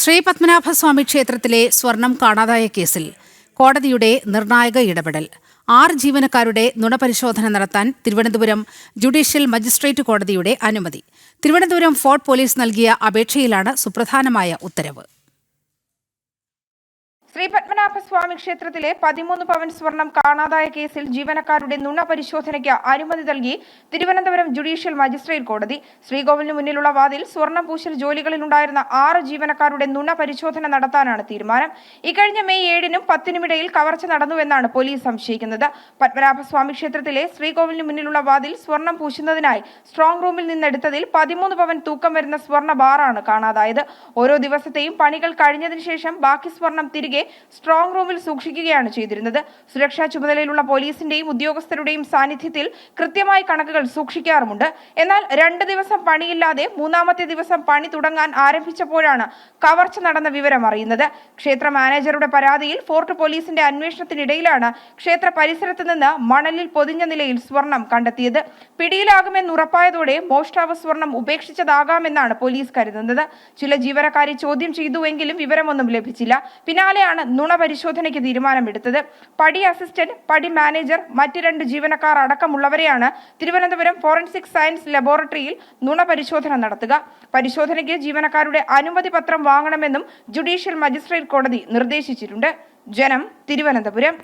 ശ്രീ പത്മനാഭസ്വാമി ക്ഷേത്രത്തിലെ സ്വർണം കാണാതായ കേസിൽ കോടതിയുടെ നിർണായക ഇടപെടൽ. ആറ് ജീവനക്കാരുടെ നുണപരിശോധന നടത്താൻ തിരുവനന്തപുരം ജുഡീഷ്യൽ മജിസ്ട്രേറ്റ് കോടതിയുടെ അനുമതി. തിരുവനന്തപുരം ഫോർട്ട് പോലീസ് നൽകിയ അപേക്ഷയിലാണ് സുപ്രധാനമായ ഉത്തരവ്. ശ്രീ പത്മനാഭസ്വാമി ക്ഷേത്രത്തിലെ പതിമൂന്ന് പവൻ സ്വർണം കാണാതായ കേസിൽ ജീവനക്കാരുടെ നുണ പരിശോധനയ്ക്ക് അനുമതി നൽകി തിരുവനന്തപുരം ജുഡീഷ്യൽ മജിസ്ട്രേറ്റ് കോടതി. ശ്രീകോവിലിന് മുന്നിലുള്ള വാതിൽ സ്വർണം പൂശൽ ജോലികളിൽ ഉണ്ടായിരുന്ന ആറ് ജീവനക്കാരുടെ നുണ പരിശോധന നടത്താനാണ് തീരുമാനം. ഇക്കഴിഞ്ഞ മെയ് ഏഴിനും പത്തിനുമിടയിൽ കവർച്ച നടന്നുവെന്നാണ് പോലീസ് സംശയിക്കുന്നത്. പത്മനാഭസ്വാമി ക്ഷേത്രത്തിലെ ശ്രീകോവിലിന് മുന്നിലുള്ള വാതിൽ സ്വർണം പൂശുന്നതിനായി സ്ട്രോങ് റൂമിൽ നിന്നെടുത്തതിൽ പതിമൂന്ന് പവൻ തൂക്കം വരുന്ന സ്വർണ ബാറാണ് കാണാതായത്. ഓരോ ദിവസത്തെയും പണികൾ കഴിഞ്ഞതിനു ശേഷം ബാക്കി സ്വർണം തിരികെ സ്ട്രോങ് റൂമിൽ സൂക്ഷിക്കുകയാണ് ചെയ്തിരുന്നത്. സുരക്ഷാ ചുമതലയിലുള്ള പോലീസിന്റെയും ഉദ്യോഗസ്ഥരുടെയും സാന്നിധ്യത്തിൽ കൃത്യമായി കണക്കുകൾ സൂക്ഷിക്കാറുമുണ്ട്. എന്നാൽ രണ്ട് ദിവസം പണിയില്ലാതെ മൂന്നാമത്തെ ദിവസം പണി തുടങ്ങാൻ ആരംഭിച്ചപ്പോഴാണ് കവർച്ച നടന്ന വിവരം അറിയുന്നത്. ക്ഷേത്ര മാനേജറുടെ പരാതിയിൽ ഫോർട്ട് പോലീസിന്റെ അന്വേഷണത്തിനിടയിലാണ് ക്ഷേത്ര പരിസരത്ത് നിന്ന് മണലിൽ പൊതിഞ്ഞ നിലയിൽ സ്വർണം കണ്ടെത്തിയത്. പിടിയിലാകുമെന്ന് ഉറപ്പായതോടെ മോഷ്ടാവ് സ്വർണം ഉപേക്ഷിച്ചതാകാമെന്നാണ് പോലീസ് കരുതുന്നത്. ചില ജീവനക്കാരെ ചോദ്യം ചെയ്തുവെങ്കിലും വിവരമൊന്നും ലഭിച്ചില്ല. പിന്നാലെയാണ് നുണ പരിശോധനയ്ക്ക് തീരുമാനമെടുത്തത്. പടി അസിസ്റ്റന്റ് പടി മാനേജർ മറ്റ് രണ്ട് ജീവനക്കാർ അടക്കമുള്ളവരെയാണ് തിരുവനന്തപുരം ഫോറൻസിക് സയൻസ് ലബോറട്ടറിയിൽ നുണ പരിശോധന നടത്തുക. പരിശോധനയ്ക്ക് ജീവനക്കാരുടെ അനുമതി പത്രം വാങ്ങണമെന്നും ജുഡീഷ്യൽ മജിസ്ട്രേറ്റ് കോടതി നിർദ്ദേശിച്ചിട്ടുണ്ട്. ജനം തിരുവനന്തപുരം.